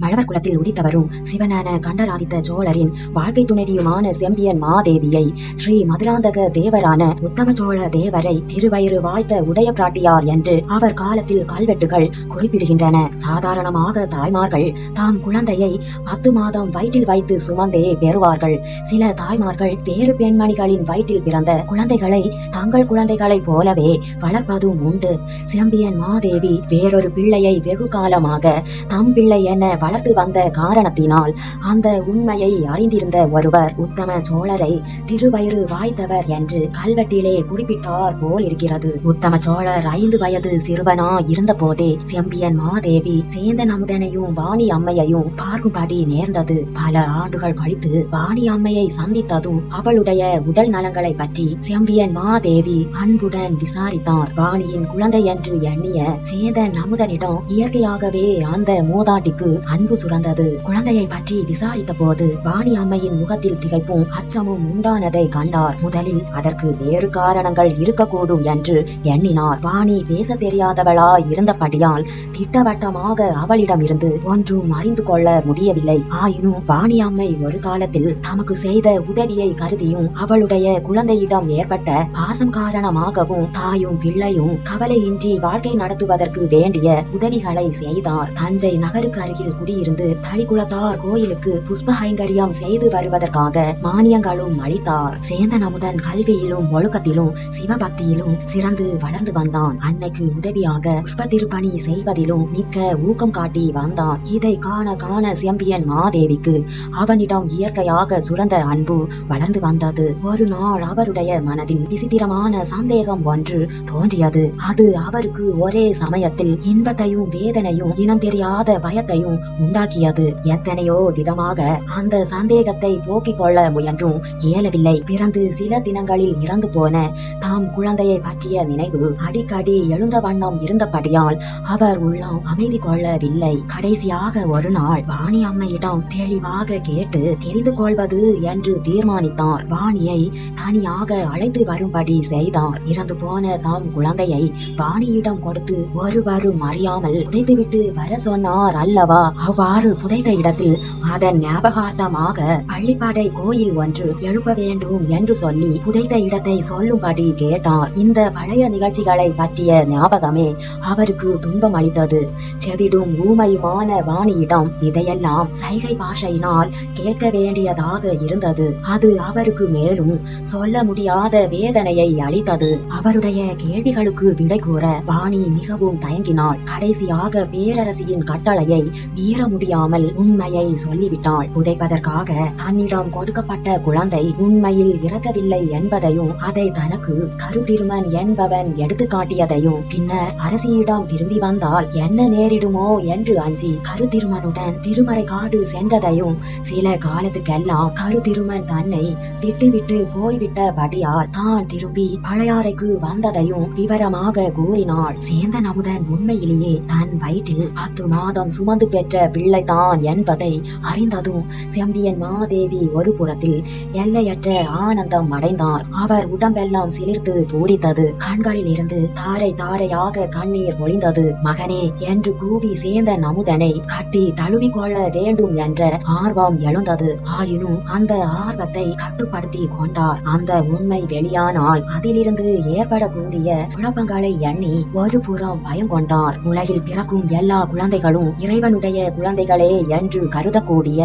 மழவர் குலத்தில் உதித்தவரும் சிவனான கண்டராதித்த சோழரின் வாழ்க்கை துணைவியுமான செம்பியன் மாதேவியை ஸ்ரீ மதுராந்தக தேவரான உத்தம சோழ தேவரை திருவயிறு வாய்த்த உடைய பிராட்டியார் என்று அவர் காலத்தில் கல்வெட்டுகள் குறிப்பிடுகின்றன. சாதாரணமாக தாய்மார்கள் தாம் குழந்தையை பத்து மாதம் வயிற்றில் வைத்து சுமந்தே பெறுவார்கள். சில தாய்மார்கள் வேறு பெண்மணிகளின் வயிற்றில் பிறந்த குழந்தைகளை தங்கள் குழந்தைகளைப் போலவே வளர்ப்பதும் உண்டு. செம்பியன் மாதேவி வேறொரு பிள்ளையை வெகு காலமாக தம் பிள்ளை என வளர்த்து வந்த காரணத்தினால் அந்த உண்மையை அறிந்திருந்த ஒருவர் உத்தம சோழரை திருவயிறு வாய்த்தவர் என்று கல்வெட்டிலே குறிப்பிட்டார் போல் இருக்கிறது உத்தம சோழர் ஐந்து வயது சிறுவனா இருந்த போதே செம்பியன் மாதேவி சேந்தன் அமுதனையும் வாணி அம்மையையும் பார்க்கும்படி நேர்ந்தது. பல ஆண்டுகள் கழித்து வாணி அம்மையை சந்தித்ததும் அவளுடைய உடல் நலங்களை பற்றி செம்பியன் மாதேவி அன்புடன் விசாரித்தார். வாணியின் குழந்தை என்று எண்ணிய சேந்தன் அமுதனிடம் இயற்கையாகவே அந்த மூதாட்டிக்கு அன்பு சுரந்தது. குழந்தையை பற்றி விசாரித்த போது வாணி அம்மையின் முகத்தில் திகைப்பும் அச்சமும் உண்டானதை கண்டார். முதலில் அதற்கு வேறு காரணங்கள் இருக்கக்கூடும் என்று எண்ணினார். வாணி பேச தெரியாதவளா இருந்தபடியால் திட்டவட்டமாக அவளிடமிருந்து ஒன்றும் அறிந்து கொள்ள முடியவில்லை. ஆயினும் வாணி அம்மை ஒரு காலத்தில் தமக்கு செய்த உதவியை கருதியும் அவளுடைய குழந்தையிடம் ஏற்பட்ட பாசம் காரணமாகவும் தாயும் பிள்ளையும் கவலையின்றி வாழ்க்கை நடத்துவதற்கு வேண்டிய உதவிகளை செய்தார். தஞ்சை நகருக்கு அருகில் குடியிருந்து தளிக்குளத்தார் கோயிலுக்கு புஷ்ப கைங்கரியம் செய்து வருவதற்காக மானியங்களும் அளித்தார். சேந்தன் அமுதன் கல்வியிலும் ஒழுக்கத்திலும் சிவபக்தியிலும் சிறந்து வளர்ந்து வந்தான். அன்னைக்கு உதவியாக புஷ்ப திருப்பணி செய்வதிலும் மிக்க ஊக்கம் காட்டி வந்தான். இதை காண காண செம்பியன் மாதேவிக்கு அவனிடம் இயற்கையாக சுரந்த அன்பு வளர்ந்து வந்தது. ஒரு நாள் அவருடைய மனதில் விசித்திரமான சந்தேகம் ஒன்று தோன்றியது. அது அவருக்கு ஒரே சமயத்தில் இன்பத்தையும் வேதனையும் இனம் தெரியாத பயத்தையும் உண்டாக்கியது எத்தனையோ விதமாக அந்த சந்தேகத்தை போக்கிக் கொள்ள முயன்றும் இயலவில்லை. பிறந்து சில தினங்களில் இறந்து போன தாம் குழந்தையை பற்றிய நினைவு அடிக்கடி எழுந்த வண்ணம் இருந்தபடியால் அவர் உள்ளம் அமைதி கொள்ளவில்லை. கடைசியாக ஒரு நாள் வாணி அம்மையிடம் தெளிவாக கேட்டு தெரிந்து கொள்வது என்று தீர்மானித்தார். வாணியை தனியாக அழைத்து வரும்படி செய்தார். இறந்து போன தாம் குழந்தையை வாணியிடம் கொடுத்து ஒருவரும் அறியாமல் புதைத்துவிட்டு வர சொன்னார் அல்லவா? அவ்வாறு புதைத்த இடத்தில் அதன் ஞாபகார்த்தமாக பள்ளிப்பாடை கோயில் ஒன்று எழுப்ப வேண்டும் என்று சொல்லி புதைத்த இடத்தை சொல்லும்படி கேட்டார். இந்த பழைய நிகழ்ச்சிகளை பற்றிய ஞாபகமே அவருக்கு துன்பம் அளித்தது. செவிடும் ஊமையுமான வாணியிடம் இதையெல்லாம் சைகை பாஷையினால் கேட்க வேண்டியதாக இருந்தது. அது அவருக்கு மேலும் சொல்ல முடியாத வேதனையை அளித்தது. அவருடைய கேள்விகளுக்கு விடை கூற வாணி மிகவும் தயங்கினாள். கடைசியாக பேரரசியின் கட்டளையை மீற முடியாமல் உண்மையை சொல்லிவிட்டாள். புதைப்பதற்காக தன்னிடம் கொடுக்கப்பட்ட குழந்தை உண்மையில் இறக்கவில்லை என்பதையும் அதை தனக்கு கருதிருமன் என்பவன் எடுத்து காட்டியதையும் பின்னர் அரசியிடம் திரும்பி வந்தால் என்ன நேரிடுமோ என்று அஞ்சி கருதிருமனுடன் திருமறை காடு சென்றதையும் சில காலத்துக்கெல்லாம் கருதிருமன் தன்னை விட்டுவிட்டு போய்விட்டபடியால் தான் திரும்பி பழையாறைக்கு வந்ததையும் விவரமாக கூறினாள். சேந்தன் அமுதன் உண்மையிலேயே தன் வயிற்றில் பத்து மாதம் சுமந்து பெற்ற பிள்ளைதான் என்பதை அறிந்ததும் செம்பியன் மாதேவி ஒரு புறத்தில் எல்லையற்ற ஆனந்தம் அடைந்தார். அவர் உடம்பெல்லாம் சிலிர்த்து பூரித்தது. கண்களில் இருந்து தாரை தாரையாக கண்ணீர் பொழிந்தது மகனே என்று கூவி சேர்ந்த நமுதனை கட்டி தழுவிக்கொள்ள வேண்டும் என்ற ஆர்வம் எழுந்தது. ஆயினும் அந்த ஆர்வத்தை கட்டுப்படுத்தி கொண்டார். அந்த உண்மை வெளியானால் அதிலிருந்து ஏற்படக்கூடிய குழப்பங்களை எண்ணி ஒரு புறம் பயம் கொண்டார். உலகில் பிறக்கும் எல்லா குழந்தைகளும் இறைவனுடைய குழந்தைகளே என்று கருதக்கூடிய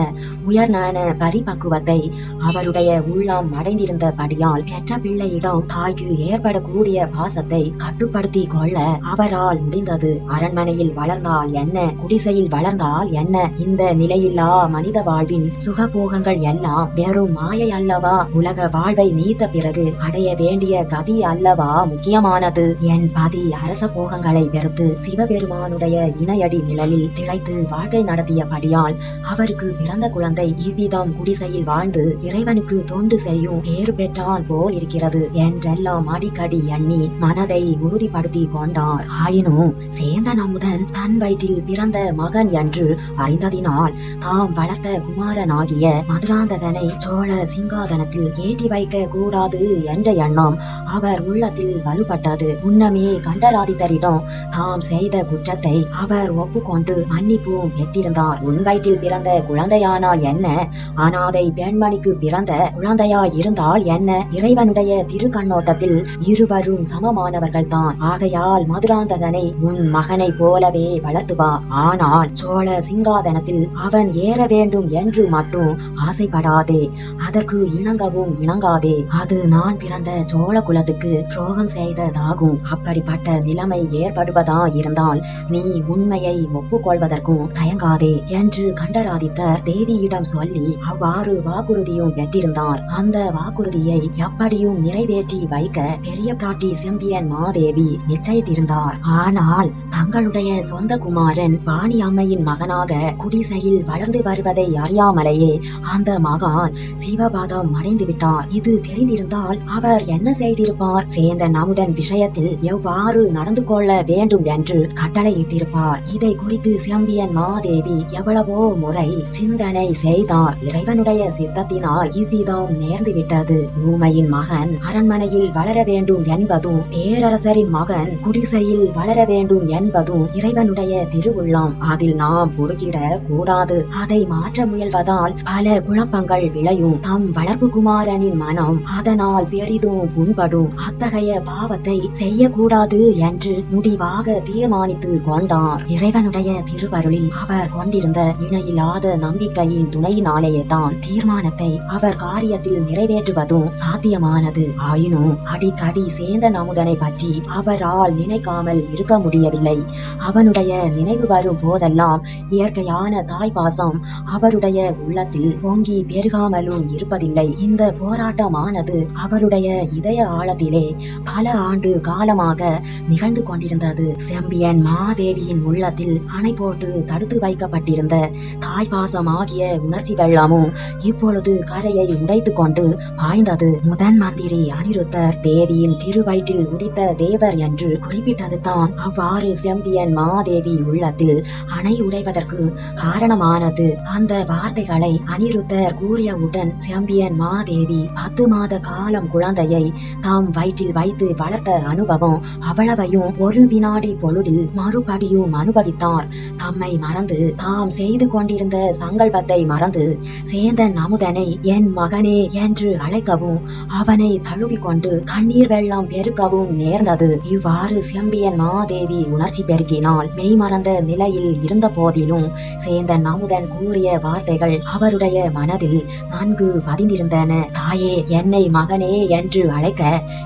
உயர்நான பரிபக்குவத்தை அவருடைய உள்ளம் அடைந்திருந்தபடியால் பெற்ற பிள்ளையிடம் தாய்க்கு ஏற்படக்கூடிய பாசத்தை கட்டுப்படுத்தி கொள்ள அவரால் முடிந்தது. அரண்மனையில் வளர்ந்தால் என்ன? குடிசையில் வளர்ந்தால் என்ன? இந்த நிலையில்லா மனித வாழ்வின் சுகபோகங்கள் எல்லாம் வெறும் மாயை அல்லவா? உலக வாழ்வை நீத்த பிறகு அடைய வேண்டிய கதி அல்லவா? முக்கியமானது. என் பதி அரச போகங்களை வெறுத்து சிவபெருமானுடைய இணையடி நிழலில் திளைத்து வாழ்க்கை நடத்தியபடியால் அவருக்கு பிறந்த குழந்தை இவ்விதம் குடிசையில் வாழ்ந்து இறைவனுக்கு தொண்டு செய்யும் பேர் பெற்றான் போல் இருக்கிறது என்றெல்லாம் அடிக்கடி எண்ணி மனதை உறுதிப்படுத்தி கொண்டார். ஆயினும் சேந்தன் அமுதன் தன் வயிற்றில் பிறந்த மகன் என்று அறிந்ததினால் தாம் வளர்த்த குமாரனாகிய மதுராந்தகனை சோழ சிங்காதனத்தில் ஏற்றி வைக்க கூடாது என்ற எண்ணம் அவர் உள்ளத்தில் வலுப்பட்டது. முன்னமே கண்டராதித்தரிடம் தாம் செய்த குற்றத்தை அவர் ஒப்புக்கொண்டு மன்னிப்பும் பெற்றிருந்தார் உன் வயிற்றில் பிறந்த குழந்தையானால் என்ன? அனாதை பெண்மணிக்கு பிறந்த குழந்தையா இருந்தால் என்ன? இறைவனுடைய திருக்கண்ணோட்டத்தில் இருவரும் சமமானவர்கள் தான் ஆகையால் மதுராந்தகனை உன் மகனை போலவே வளர்த்துவா. ஆனால் சோழ சிங்காதனத்தில் அவன் ஏற வேண்டும் என்று மட்டும் ஆசைப்படாதே. அதற்கு இணங்கவும் இணங்காதே. அது நான் பிறந்த சோழ குலத்துக்கு துரோகம் செய்ததாகும். அப்படிப்பட்ட நிலைமை ஏற்படுவதா இருந்தால் நீ உண்மையை ஒப்புக்கொள்வதற்கும் தயங்காதே என்று கண்டராதித்தர் தேவியிடம் சொல்லி அவ்வாறு வாக்குறுதியும் பெற்றிருந்தார். அந்த வாக்குறுதியை எப்படியும் நிறைவேற்றி வைக்க பெரிய பிராட்டி செம்பியன் மாதேவி நிச்சயித்திருந்தார். ஆனால் தங்களுடைய சொந்த குமாரன் பாணி அம்மையின் மகனாக குடிசையில் வளர்ந்து வருவதை அறியாமலேயே அந்த மகான் சிவபாதம் அடைந்து விட்டார் இது தெரிந்திருந்தால் அவர் என்ன செய்திருப்பார்? சேர்ந்த நமுதன் விஷயத்தில் எவ்வாறு நடந்து கொள்ள வேண்டும் என்று கட்டளையிட்டிருப்பார். இதை குறித்து செம்பியன் மாதேவி தேவி எவ்வளவோ முறை சிந்தனை செய்தார். இறைவனுடைய சித்தத்தினால் இவ்விதம் நேர்ந்து விட்டது ஊமையின் மகன் அரண்மனையில் வளர வேண்டும் என்பதும் பேரரசரின் மகன் குடிசையில் வளர வேண்டும் என்பதும் இறைவனுடைய திருவுள்ளம். அதில் நாம் குறுக்கிட கூடாது. அதை மாற்ற முயல்வதால் பல குழப்பங்கள் விளையும். தம் வளர்ப்பு குமாரனின் மனம் அதனால் பெரிதும் புண்படும். அத்தகைய பாவத்தை செய்யக்கூடாது என்று முடிவாக தீர்மானித்து கொண்டார். இறைவனுடைய திருவருளில் அவர் கொண்டிருந்த இணையில்லாத நம்பிக்கையின் துணையினாலேயே தான் தீர்மானத்தை அவர் காரியத்தில் நிறைவேற்றுவதும் சாத்தியமானது. ஆயினும் அடிக்கடி சேர்ந்த நமுதனை பற்றி அவரால் நினைக்காமல் இருக்க முடியவில்லை. அவனுடைய நினைவு வரும் போதெல்லாம் இயற்கையான தாய் பாசம் அவருடைய உள்ளத்தில் பொங்கி பெருகாமலும் இருப்பதில்லை. இந்த போராட்டமானது அவருடைய இதய ஆழத்திலே பல ஆண்டு காலமாக நிகழ்ந்து கொண்டிருந்தது. செம்பியன் மாதேவியின் உள்ளத்தில் அணை போட்டு தடுத்து வைக்கப்பட்டிருந்த தாய் ஆகிய உணர்ச்சி வெள்ளமும் இப்பொழுது கரையை உடைத்து கொண்டு பாய்ந்தது. முதன் மந்திரி அனிருத்தர் தேவியின் திருவயிற்றில் உதித்த தேவர் என்று குறிப்பிட்டது தான் அவ்வாறு செம்பியன் மாதேவி உள்ளத்தில் அணை உடைவதற்கு காரணமானது. அந்த வார்த்தைகளை அனிருத்தர் கூறியவுடன் செம்பியன் மாதேவி பத்து மாத காலம் குழந்தையை தாம் வயிற்றில் வைத்து வளர்த்த அனுபவம் அவ்வளவையும் ஒரு வினாடி பொழுதில் மறுபடியும் அனுபவித்தார். தம்மை மறந்து தாம் செய்து கொண்டிருந்த சங்கல்பத்தை மறந்து சேந்தன் அமுதனை என் மகனே என்று அழைக்கவும் அவனை தழுவிக்கொண்டு கண்ணீர் வெள்ளம் பெருக்கவும் நேர்ந்தது. இவ்வாறு செம்பியன் மாதேவி உணர்ச்சி பெருக்கினால் மெய்மறந்த நிலையில் இருந்த போதிலும் சேந்தன் அமுதன் கூறிய வார்த்தைகள் அவருடைய மனதில் நன்கு பதிந்திருந்தன. தாயே என்னை மகனே என்று அழைக்க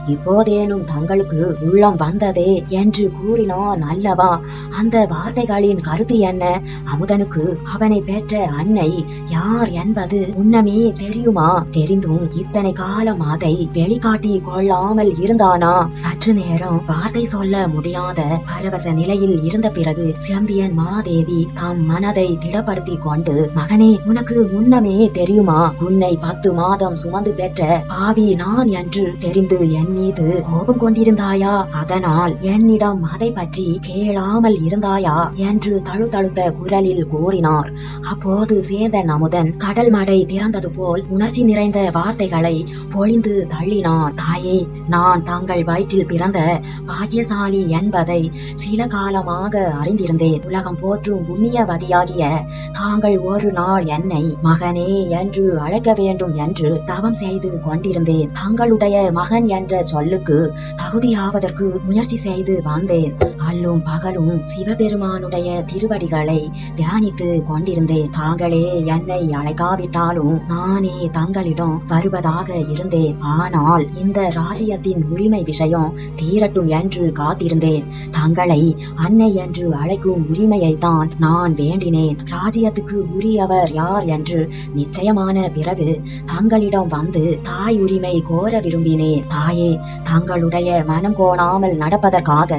இப்போதேனும் தங்களுக்கு உள்ளம் வந்ததே என்று கூறினான் அல்லவா? அந்த வார்த்தைகளின் கருத்து என்ன? அமுதனுக்கு அவனை பெற்ற அன்னை யார் என்பது உன்னமே தெரியுமா? தெரிந்தும் இத்தனை காலம் அதை வெளிக்காட்டி கொள்ளாமல் இருந்தானா? சற்று நேரம் வார்த்தை சொல்ல முடியாத பரவச நிலையில் இருந்த பிறகு செம்பியன் மாதேவி தம் மனதை திடப்படுத்தி கொண்டு மகனே உனக்கு முன்னமே தெரியுமா? உன்னை பத்து மாதம் சுமந்து பெற்ற பாவி நான் என்று தெரிந்து என் மீது கோபம் கொண்டிருந்தாயா? அதனால் என்னிடம் அதை பற்றி கேளாமல் இருந்தாயா? என்று தழுதழுத்த குரலில் கூறினார். அப்போது சேந்தன் அமுதன் கடல் மடை திறந்தது போல் உணர்ச்சி நிறைந்த வார்த்தைகளை பொழிந்து தள்ளினான் தாயே நான் தங்கள் வயிற்றில் பிறந்த பாக்கியசாலி என்பதை சில காலமாக அறிந்திருந்தேன். உலகம் போற்றும் புண்ணியவதியாகிய தாங்கள் ஒரு நாள் என்னை மகனே என்று அழைக்க வேண்டும் என்று தவம் செய்து கொண்டிருந்தேன். தங்களுடைய மகன் என்ற சொல்லுக்கு தகுதியாவதற்கு முயற்சி செய்து வந்தேன். அல்லும் பகலும் சிவபெருமானுடைய திருவடிகளை தியானித்து கொண்டிருந்தேன் தாங்களே என்னை அழைக்காவிட்டாலும் நானே தங்களிடம் வருவதாக இருந்தேன். ஆனால் இந்த ராஜ்யத்தின் உரிமை விஷயம் தீரட்டும் என்று காத்திருந்தேன். தங்களை அன்னை என்று அழைக்கும் உரிமையை தான் நான் வேண்டினேன். ராஜ்யத்துக்கு உரியவர் யார் என்று நிச்சயமான பிறகு தங்களிடம் வந்து தாய் உரிமை கோர விரும்பினேன். தாயே தங்களுடைய மனம் கோணாமல் நடப்பதற்காக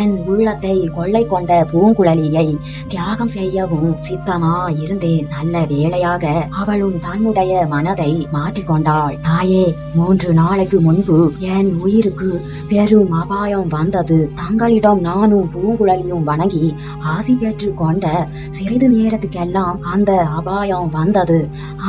என் உள்ளத்தை கொள்ளை கொண்ட பூங்குழலியை தியாக தியாகம் செய்யவும் சித்தமா இருந்தேன் நல்ல வேளையாக அவளும் தன்னுடைய மனதை மாற்றிக்கொண்டாள் தாயே மூன்று நாளைக்கு முன்பு என் உயிருக்கு பெரும் அபாயம் வந்தது. தங்களிடம் நானும் பூங்குழலியும் வணங்கி ஆசி பெற்று கொண்ட சிறிது நேரத்துக்கெல்லாம் அந்த அபாயம் வந்தது.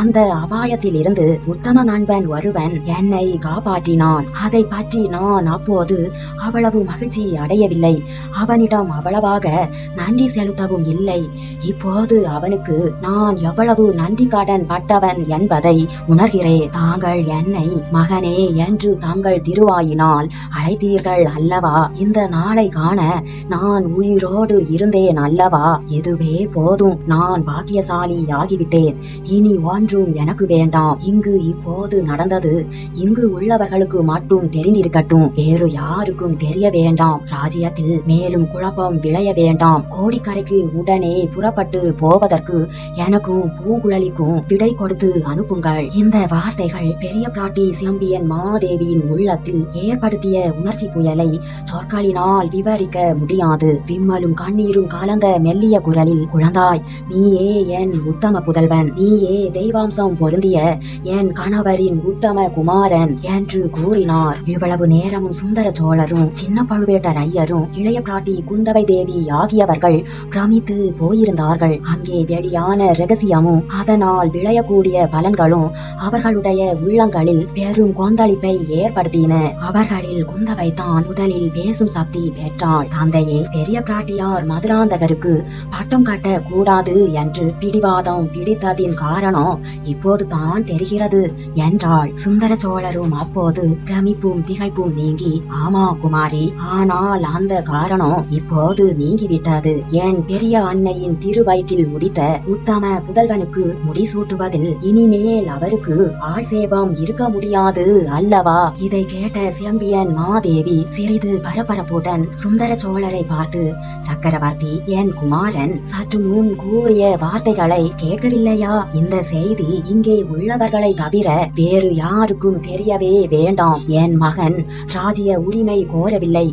அந்த அபாயத்தில் இருந்து உத்தம நண்பன் ஒருவன் என்னை காப்பாற்றினான். அதை பற்றி நான் அப்போது அவ்வளவு மகிழ்ச்சி அடையவில்லை. அவனிடம் அவ்வளவாக நன்றி செலுத்தவும் இல்லை. இப்போது அவனுக்கு நான் எவ்வளவு நன்றி கடன் பட்டவன் என்பதை உணர்கிறேன் தாங்கள் என்னை மகனே என்று தங்கள் திருவாயினால் அழைத்தீர்கள் அல்லவா? இந்த நாளை காண நான் உயிரோடு இருந்தேன் அல்லவா? இதுவே போதும். நான் பாக்கியசாலி ஆகிவிட்டேன். இனி ஒன்றும் எனக்கு வேண்டாம். இங்கு இப்போது நடந்தது. இங்கு உள்ளவர்களுக்கு மட்டும் தெரிந்திருக்கட்டும். வேறு யாருக்கும் தெரிய வேண்டாம். ராஜ்யத்தில் மேலும் குழப்பம் விளைய வேண்டாம். கோடிக்கரைக்கு உடனே புறப்பட்டு போவதற்கு எனக்கும் பூங்குழலிக்கும் விடை கொடுத்து அனுப்புங்கள். இந்த வார்த்தைகள் பெரிய பிராட்டி செம்பியன் மாதேவியின் உள்ளத்தில் ஏற்படுத்திய உணர்ச்சி புயலை சொற்களினால் விவரிக்க முடியாது. விம்மலும் கண்ணீரும் கலந்த மெல்லிய குரலில் குழந்தாய் நீயே என் உத்தம புதல்வன். நீயே தெய்வாம்சம் பொருந்திய என் கணவரின் உத்தம குமாரன் என்று கூறினார். இவ்வளவு நேரமும் சுந்தர சோழரும் சின்ன பழுவேட்டர் ஐயரும் இளைய பிராட்டி குந்தவை தேவி ஆகியவர்கள் பிரமித்து போயிருந்தார்கள். அங்கே வெளியான ரகசியமும் அதனால் விளையக்கூடிய பலன்களும் அவர்களுடைய உள்ளங்களில் பெரும் கொந்தளிப்பை ஏற்படுத்தின. அவர்களில் குந்தவை தான் முதலில் பேசும் சக்தி பெற்றாள். தந்தையே பெரிய பிராட்டியார் மதுராந்தகருக்கு பட்டம் கட்ட கூடாது என்று பிடிவாதம் பிடித்ததின் காரணம் இப்போது தான் தெரிகிறது என்றாள். சுந்தர சோழரும் அப்போது பிரமிப்பும் திகைப்பும் நீங்கி ஆமா குமாரி ஆனால் அந்த காரணம் இப்போது நீங்கிவிட்டது. என் பெரிய அன்னையின் திருவயிற்றில் உதித்த உத்தம புதல்வனுக்கு முடிசூட்டுவதில் இனிமேல் அவருக்கு ஆட்சேபம் இருக்க முடியாது அல்லவா? இதை கேட்ட செம்பியன் மாதேவி சிறிது பரபரப்புடன் சுந்தர சோழரை பார்த்து சக்கரவர்த்தி என் குமாரன் சற்று முன் கூறிய வார்த்தைகளை கேட்கவில்லையா? இந்த செய்தி இங்கே உள்ளவர்களை தவிர வேறு யாருக்கும் தெரியவே வேண்டாம். என் மகன் ராஜ்ய உரிமை கோரவில்லை.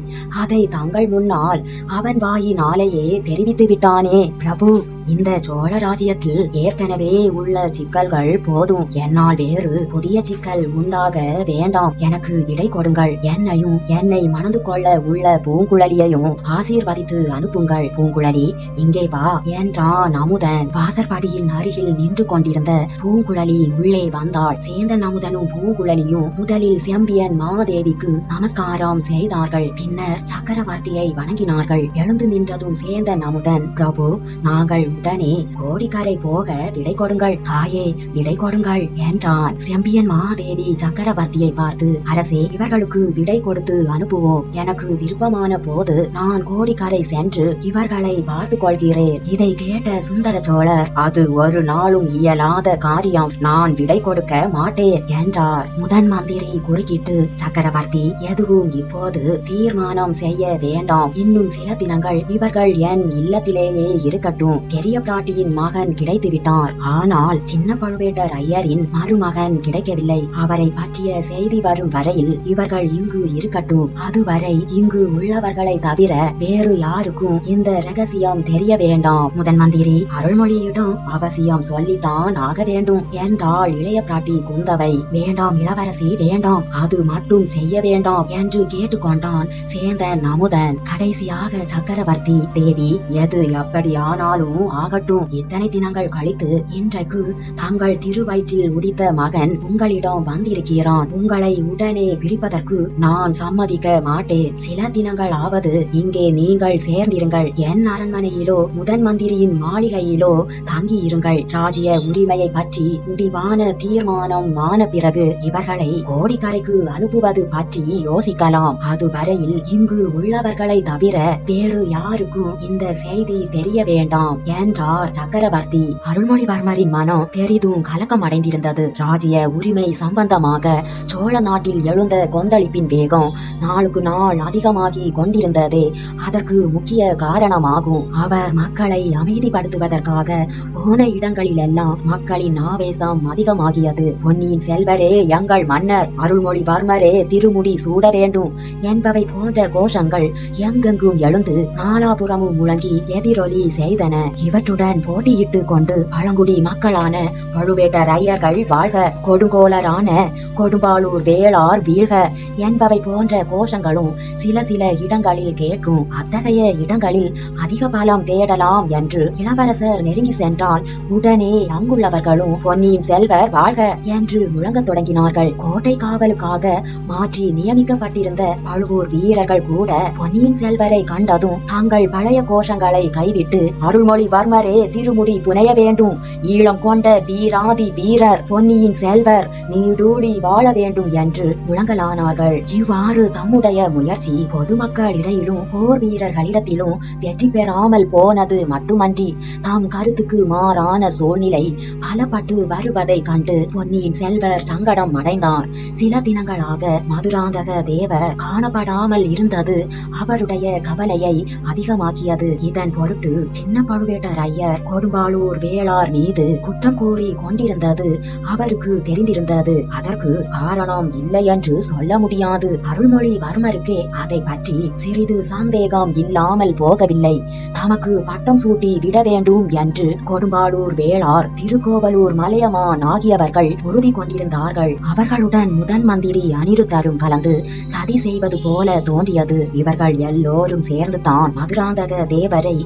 அதை தங்கள் முன்னால் அவன் வாயினாலேயே தெரிவித்து விட்டானே பிரபு இந்த சோழ ராஜ்யத்தில் ஏற்கனவே உள்ள சிக்கல்கள் போதும். என்னால் வேறு புதிய சிக்கல் உண்டாக வேண்டாம். எனக்கு விடை கொடுங்கள். என்னையும் என்னை மணந்து கொள்ள உள்ள பூங்குழலியையும் ஆசீர்வதித்து அனுப்புங்கள். பூங்குழலி இங்கே வா என்றான் அமுதன் வாசற்படியின் அருகில் நின்று கொண்டிருந்த பூங்குழலி உள்ளே வந்தாள். சேந்தன் அமுதனும் பூங்குழலியும் முதலில் செம்பியன் மாதேவிக்கு நமஸ்காரம் செய்தார்கள். பின்னர் சக்கரவர்த்தியை வணங்கினார்கள். எழுந்து நின்றதும் சேந்தன் அமுதன் பிரபு நாங்கள் உடனே கோடிக்கரை போக விடை கொடுங்கள். தாயே விடை கொடுங்கள் என்றான். செம்பியன் மாதேவி சக்கரவர்த்தியை பார்த்து அரசே இவர்களுக்கு விடை கொடுத்து அனுப்புவோம். எனக்கு விருப்பமான போது நான் கோடிக்கரை சென்று இவர்களை பார்த்து கொள்கிறேன். இதை கேட்ட சுந்தர சோழர் அது ஒரு நாளும் இயலாத காரியம். நான் விடை கொடுக்க மாட்டேன் என்றார். முதன் மந்திரி குறுக்கிட்டு சக்கரவர்த்தி எதுவும் இப்போது தீர்மானம் செய்ய வேண்டாம். இன்னும் சில தினங்கள் இவர்கள் என் இல்லத்திலேயே இருக்கட்டும். பெரிய பிராட்டியின் மகன் கிடைத்து விட்டார் ஆனால் சின்ன பழுவேட்டர் ஐயரின் மருமகன் கிடைக்கவில்லை. அவரை பற்றிய செய்தி வரும் வரையில் இவர்கள் இங்கு இருக்கட்டும். அதுவரை இங்கு உள்ளவர்களை தவிர வேறு யாருக்கும் இந்த ரகசியம் தெரிய வேண்டாம். முதன் மந்திரி அருள்மொழியிடம் அவசியம் சொல்லித்தான் ஆக வேண்டும். என்றாள் இளைய பிராட்டி குந்தவை. வேண்டாம் இளவரசி வேண்டாம். அது மட்டும் செய்ய வேண்டாம் என்று கேட்டுக்கொண்டான் சேந்தன் அமுதன். கடைசியாக சக்கரவர்த்தி தேவி எது எப்படி ஆனாலும் ஆகட்டும். இத்தனை தினங்கள் கழித்து இன்றைக்கு தங்கள் திருவயிற்றில் உதித்த மகன் உங்களிடம் வந்திருக்கிறான். உங்களை உடனே பிரிப்பதற்கு நான் சம்மதிக்க மாட்டேன். சில தினங்கள் ஆவது இங்கே நீங்கள் சேர்ந்திருங்கள். என் அரண்மனையிலோ முதன் மந்திரியின் மாளிகையிலோ தங்கியிருங்கள். ராஜ்ய உரிமையை பற்றி முடிவான தீர்மானம் ஆன பிறகு இவர்களை கோடிக்கரைக்கு அனுப்புவது பற்றி யோசிக்கலாம். அதுவரையில் இங்கு உள்ளவர்களை தவிர வேறு யாருக்கும் இந்த செய்தி தெரிய வேண்டாம். என்றார் சக்கரவர்த்தி அருள்மொழிவர்மரின் மனம் பெரிதும் கலக்கம் அடைந்திருந்தது ராஜ்ய உரிமை சம்பந்தமாக சோழ நாட்டில் எழுந்த கொந்தளிப்பின் வேகம் நாளுக்கு நாள் அதிகமாகி கொண்டிருந்ததே. அதற்கு முக்கிய காரணமாகும். அவர் மக்களை அமைதிப்படுத்துவதற்காக போன இடங்களில் எல்லாம் மக்களின் ஆவேசம் அதிகமாகியது. பொன்னியின் செல்வரே எங்கள் மன்னர் அருள்மொழிவர்மரே திருமுடி சூட வேண்டும் என்பவை போன்ற கோஷங்கள் எங்கெங்கும் எழுந்து நாலாபுறமும் முழங்கி எதிரொலி செய்தன. இவற்றுடன் போட்டியிட்டு கொண்டு பழங்குடி மக்களான பழுவேட்டர் ஐயர்கள் வாழ்க. கொடுங்கோலரான கொடும்பாளூர் வேளார் வீழ்க. என்பவை போன்ற கோஷங்களும் சில சில இடங்களில் கேட்கும். அத்தகைய இடங்களில் அதிக பலம் தேடலாம் என்று இளவரசர் நெருங்கி சென்றால் உடனே அங்குள்ளவர்களும் பொன்னியின் செல்வர் வாழ்க என்று முழங்கத் தொடங்கினார்கள். கோட்டை காவலுக்காக மாற்றி நியமிக்கப்பட்டிருந்த பழுவூர் வீரர்கள் கூட பொன்னியின் செல்வரை கண்டதும் தங்கள் பழைய கோஷங்களை கைவிட்டு முயற்சிகளை கைவிட்டு அருள்மொழிவர்மரே திருமுடி புனைய வேண்டும். ஈழம் கொண்ட வீராதி வீரர் பொன்னியின் செல்வர் நீடூடி வாழ வேண்டும் என்று முழங்கலானார்கள். இவ்வாறு தம்முடைய முயற்சி பொதுமக்களிடையிலும் போர் வீரர்களிடத்திலும் வெற்றி பெறாமல் போனது மட்டுமன்றி தாம் கருத்துக்கு மாறான சூழ்நிலை பலப்பட்டு வருவதை கண்டு பொன்னியின் செல்வர் சங்கடம் அடைந்தார். சில தினங்களாக மதுராந்தக தேவர் காணப்படாமல் இருந்தது அவருடைய கவலையை அதிகமாக்கியது. இதன் பொருட்டு சின்ன பழுவேட்டரையர் கொடும்பாளூர் வேளார் மீது குற்றம் கூறி கொண்டிருந்தது. அவருக்கு தெரிந்திருந்தது. அதற்கு காரணம் இல்லை என்று சொல்ல முடியாது. அருள்மொழிவர்மருக்கே அதை பற்றி சிறிது சந்தேகம் இல்லாமல் போகவில்லை. தமக்கு பட்டம் சூட்டி விட வேண்டும் என்று கொடும்பாளூர் வேளார் திருக்கோவலூர் மலையமான் ஆகியவர்கள் உறுதி கொண்டிருந்தார்கள். அவர்களுடன் முதன் மந்திரி அனிருத்தரும் கலந்து சதி செய்வது போல தோன்றியது. இவர்கள் எல்லோரும் சேர்ந்து தான் மதுராந்தக தேவரை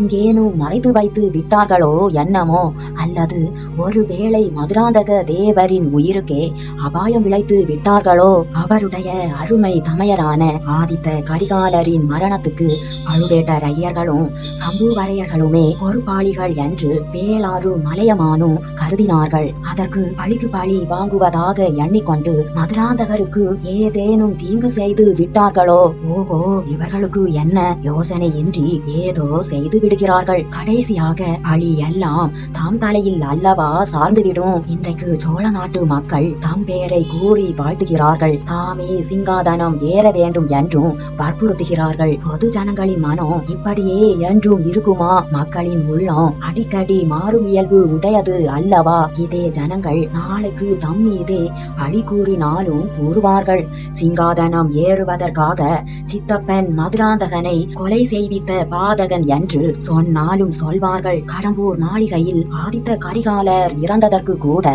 எங்கேனும் மறைத்து வைத்து விட்டார்களோ என்னமோ? அல்லது ஒருவேளை மதுராந்தக தேவரின் உயிருக்கே அபாயம் விளைத்து விட்டார்களோ? அவருடைய அருமை தமையரான ஆதித்த கரிகாலரின் மரணத்துக்கு பழுவேட்டரையர்களும் சம்புவரையர்களுமே பொறுப்பாளிகள் என்று வேளாறு மலையமானும் கருதினார்கள். அதற்கு பழிக்கு பழி வாங்குவதாக எண்ணிக்கொண்டு மதுராந்தகருக்கு ஏதேனும் தீங்கு செய்து விட்டார்களோ? ஓஹோ இவர்களுக்கு என்ன யோசனையின்றி ஏதோ செய்து விடுகிறார்கள். கடைசியாக பழி எல்லாம் தாம் தலையில் அல்லவா சார்ந்துவிடும். இன்றைக்கு சோழ நாட்டு மக்கள் தம் பெயரை கூறி வாழ்த்துகிறார்கள். தாமே சிங்காதனம் ஏற வேண்டும் என்றும் வற்புறுத்துகிறார்கள். பொது ஜனங்களின் மனம் இப்படியே என்றும் இருக்குமா? மக்களின் உள்ளம் அடிக்கடி மாறும் இயல்பு உடையது அல்லவா? இதே ஜனங்கள் நாளைக்கு தம் மீதே பழி கூறினாலும் கூறுவார்கள். சிங்காதனம் ஏறுவதற்காக சித்தப்பன் மதுராந்தகனை கொலை செய்வித்த பாதகன் என்று சொன்னாலும் சொல்வார்கள். கடம்பூர் மாளிகையில் ஆதித்த கரிகாலர் இறந்ததற்கு கூட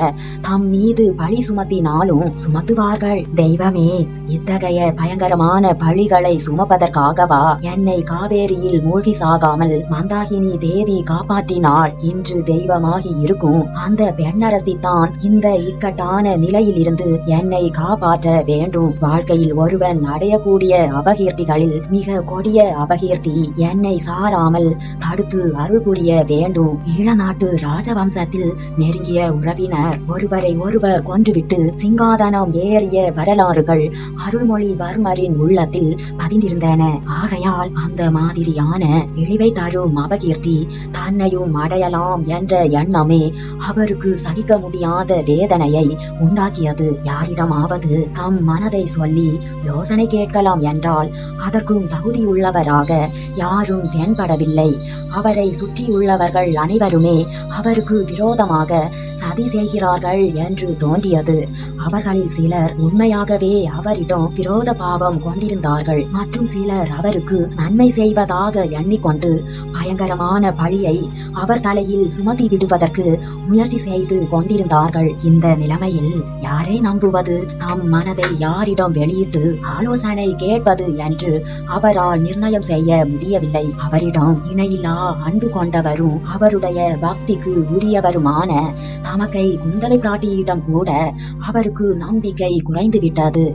தம் மீது பழி சுமத்தினாலும் சுமத்துவார்கள். தெய்வமே இத்தகைய பயங்கரமான பழிகளை சுமப்பதற்காகவா என்னை காவேரியில் மூழ்கி சாகாமல் மந்தாகினி தேவி காப்பாற்றினாள் இன்று தெய்வமாகி இருக்கும். அந்த பெண்ணரசித்தான் இந்த இக்கட்டான நிலையில் இருந்து என்னை காப்பாற்ற வேண்டும். வாழ்க்கையில் ஒருவன் அடையக்கூடிய அபகீர்த்திகளில் மிக கொடிய அபகீர்த்தி என்னை சாராமல் தடுத்து அருள் புரிய வேண்டும். ஈழநாட்டு ராஜவம்சத்தில் நெருங்கிய உறவினர் ஒருவரை ஒருவர் கொன்றுவிட்டு சிங்காதனம் ஏறிய வரலாறுகள் அருள்மொழிவர்மரின் உள்ளத்தில் பதிந்திருந்தன. ஆகையால் அந்த மாதிரியான இழிவை தரும் அபகீர்த்தி தன்னையும் அடையலாம் என்ற எண்ணமே அவருக்கு சகிக்க முடியாத வேதனையை உண்டாக்கியது. யாரிடமாவது தம் மனதை சொல்லி யோசனை கேட்கலாம் என்றால் அதற்கும் தகுதியுள்ளவராக யாரும் தென்படவில்லை. அவரை சுற்றியுள்ளவர்கள் அனைவருமே அவருக்கு விரோதமாக சதி செய்கிறார்கள் என்று தோன்றியது. அவர்களில் சிலர் உண்மையாகவே அவரிடம் விரோத பாவம் கொண்டிருந்தார்கள். மற்றும் சிலர் அவருக்கு நன்மை செய்வதாக எண்ணிக்கொண்டு பயங்கரமான பழியை அவர் தலையில் சுமத்தி விடுவதற்கு முயற்சி செய்து கொண்டிருந்தார்கள். இந்த நிலைமையில் யாரை நம்புவது? தம் மனதை யாரிடம் வெளியிட்டு ஆலோசனை கேட்பது என்று அவரால் நிர்ணயம் செய்ய முடியவில்லை. அவரிடம் எல்லா அன்பு கொண்டவரும் அவருடைய பக்திக்கு உரியவருமான தமக்கை குந்தவை பிராட்டியிடம் கூட அவருக்கு நம்பிக்கை குறைந்து விட்டது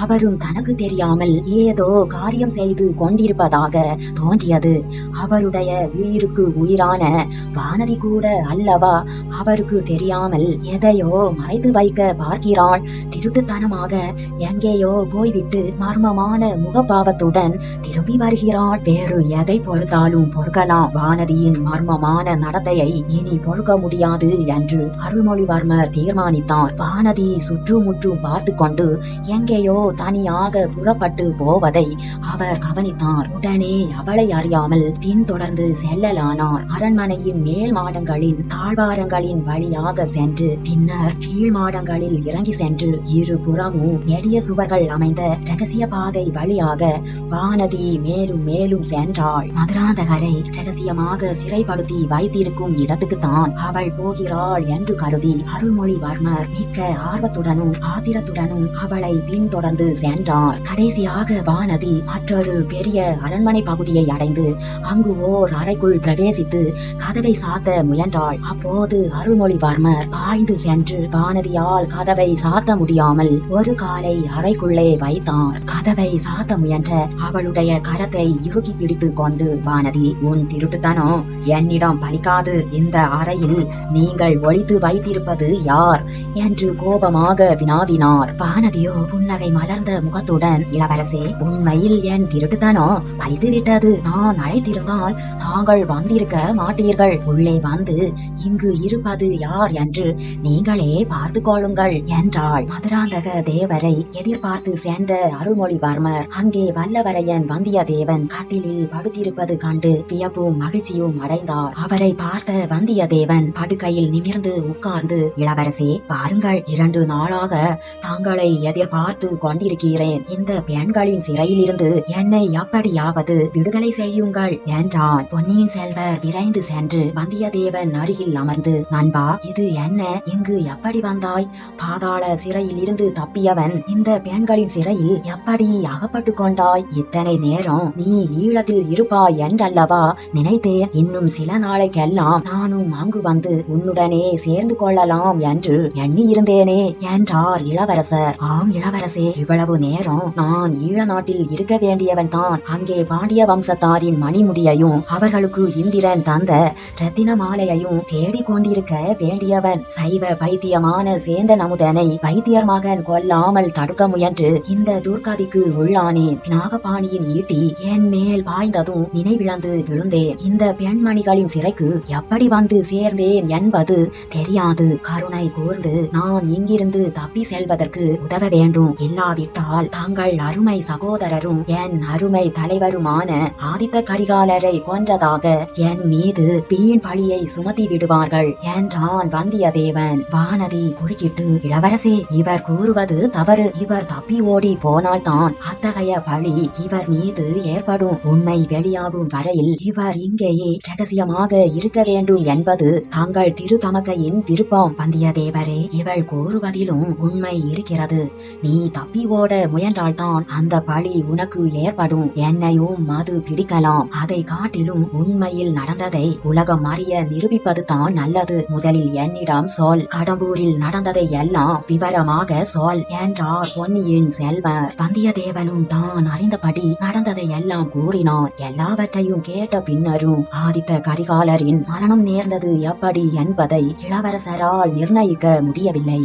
அவரும் தனக்கு தெரியாமல் ஏதோ காரியம் செய்து கொண்டிருப்பதாக தோன்றியது. அவருடைய உயிருக்கு உயிரான வானதி கூட அல்லவா? அவருக்கு தெரியாமல் எதையோ மறைத்து வைக்க பார்க்கிறாள். திருட்டுத்தனமாக எங்கேயோ போய்விட்டு மர்மமான முகபாவத்துடன் திரும்பி வருகிறாள். வேறு எதை பொறுத்தாலும் பொறுக்கலாம் வானதியின் மர்மமான நடத்தையை இனி பொறுக்க முடியாது என்று அருள்மொழிவர்மர் தீர்மானித்தார். வானதி சுற்றுமுற்றும் பார்த்து கொண்டு எங்கேயோ தனியாக புறப்பட்டு போவதை அவர் கவனித்தார். உடனே அவளை அறியாமல் பின்தொடர்ந்து செல்லலானார். அரண்மனையின் மேல் மாடங்களின் தாழ்வாரங்களின் வழியாக சென்று பின்னர் கீழ் மாடங்களில் இறங்கி சென்று இரு புறமும் நெடிய சுவர்கள் அமைந்த ரகசிய பாதை வழியாக வானதி மேலும் மேலும் சென்றாள். மதுராந்தகரை ரகசியமாக சிறைப்படுத்தி வைத்திருக்கும் இடத்துக்குத்தான் அவள் போகிறாள் என்று கருதி அருள்மொழிவர்மர் மிக்க ஆர்வத்துடனும் ஆத்திரத்துடனும் அவளை பின்தொடர்ந்து சென்றார். கடைசியாக வானதி மற்றொரு பெரிய அரண்மனை பகுதியை அடைந்து அங்கு ஓர் அறைக்குள் பிரவேசித்து கதவை சாத்த முயன்றாள். அப்போது அருள்மொழிவர்மர் பாய்ந்து சென்று வானதியால் கதவை சாத்த முடியாமல் ஒரு காலை அறைக்குள்ளே வைத்தார். கதவை சாத்த முயன்ற அவளுடைய கரத்தை இறுக்கி பிடித்துக் கொண்டு வானதி உன் உன் திருட்டுத்தனம் என்னிடம் பலிக்காது. இந்த அறையில் நீங்கள் ஒழித்து வைத்திருப்பது யார்? என்று கோபமாக வினாவினார். வானதியோ புன்னகை மலர்ந்த முகத்துடன் இளவரசே உண்மையில் என் திருட்டுத்தனம் பலித்து விட்டது நான் அழைத்திருந்தால் தாங்கள் வந்திருக்க மாட்டீர்கள். உள்ளே வந்து இங்கு இருப்பது யார் என்று நீங்களே பார்த்து கொள்ளுங்கள் என்றாள். மதுராந்தக தேவரை எதிர்பார்த்து சென்ற அருள்மொழிவர்மர் அங்கே வல்லவரையன் வந்தியத்தேவன் கட்டிலில் படுத்திருப்பது கண்டு சிறப்பும் மகிழ்ச்சியும் அடைந்தார். அவரை பார்த்த வந்தியத்தேவன் படுக்கையில் நிமிர்ந்து உட்கார்ந்து இளவரசே பாருங்கள் இரண்டு நாளாக தாங்களை எதிர்பார்த்து கொண்டிருக்கிறேன். இந்த பெண்களின் சிறையிலிருந்து என்னை எப்படியாவது விடுதலை செய்யுங்கள் என்றான். பொன்னியின் செல்வர் விரைந்து சென்று வந்தியத்தேவன் அருகில் அமர்ந்து நண்பா இது என்ன? இங்கு எப்படி வந்தாய்? பாதாள சிறையில் இருந்து தப்பியவன் இந்த பெண்களின் சிறையில் எப்படி அகப்பட்டு கொண்டாய்? இத்தனை நேரம் நீ ஈழத்தில் இருப்பாய் என்றல்லவா? நினைத்தேன் இன்னும் சில நாளைக்கெல்லாம் நானும் அங்கு வந்து உன்னுடனே சேர்ந்து கொள்ளலாம் என்று எண்ணி இருந்தேனே என்றார் இளவரசர். ஆம் இளவரசே இவ்வளவு நேரம் நான் ஈழ நாட்டில் இருக்க வேண்டியவன் தான் அங்கே பாண்டிய வம்சத்தாரின் மணிமுடியையும் அவர்களுக்கு இந்திரன் தந்த ரத்தின மாலையையும் தேடிக் கொண்டிருக்க வேண்டியவன். சைவ பைத்தியமான சேந்தன் அமுதனை வைத்தியர் மகன் கொல்லாமல் தடுக்க முயன்று இந்த துர்கதிக்கு உள்ளானேன். நாகபாணியின் ஈட்டி என் மேல் பாய்ந்ததும் நினைவிழந்து இருந்தேன். இந்த பெண்மணிகளின் சிறைக்கு எப்படி வந்து சேர்ந்தேன் என்பது தெரியாது. கருணை கூர்ந்து நான் இங்கிருந்து தப்பி செல்வதற்கு உதவ வேண்டும். இல்லாவிட்டால் தாங்கள் அருமை சகோதரரும் என் அருமை தலைவருமான ஆதித்த கரிகாலரை கொன்றதாக என் மீது வீண் பழியை சுமத்தி விடுவார்கள் என்றான் வந்தியத்தேவன். வானதி குறுக்கிட்டு இளவரசே இவர் கூறுவது தவறு. இவர் தப்பி ஓடி போனால்தான் அத்தகைய பழி இவர் மீது ஏற்படும். உண்மை வெளியாகும் வரையில் இவர் இங்கேயே ரகசியமாக இருக்க வேண்டும் என்பது தங்கள் திருதமக்கையின் விருப்பம் வந்தியத்தேவரே இவள் கூறுவதிலும் உண்மை இருக்கிறது. நீ தப்பி ஓட முயன்றால்தான் அந்த பழி உனக்கு ஏற்படும். என்னையும் மது பிடிக்கலாம். அதை காட்டிலும் உண்மையில் நடந்ததை உலகம் அறிய நிரூபிப்பது தான் நல்லது. முதலில் என்னிடம் சொல். கடம்பூரில் நடந்ததை எல்லாம் விவரமாக சொல் என்றார் பொன்னியின் செல்வர். வந்தியத்தேவனும் தான் அறிந்தபடி நடந்ததை எல்லாம் கூறினான். எல்லாவற்றையும் கேட்ட பின்னரும் ஆதித்த கரிகாலரின் மரணம் நேர்ந்தது எப்படி என்பதை இளவரசரால் நிர்ணயிக்க முடியவில்லை.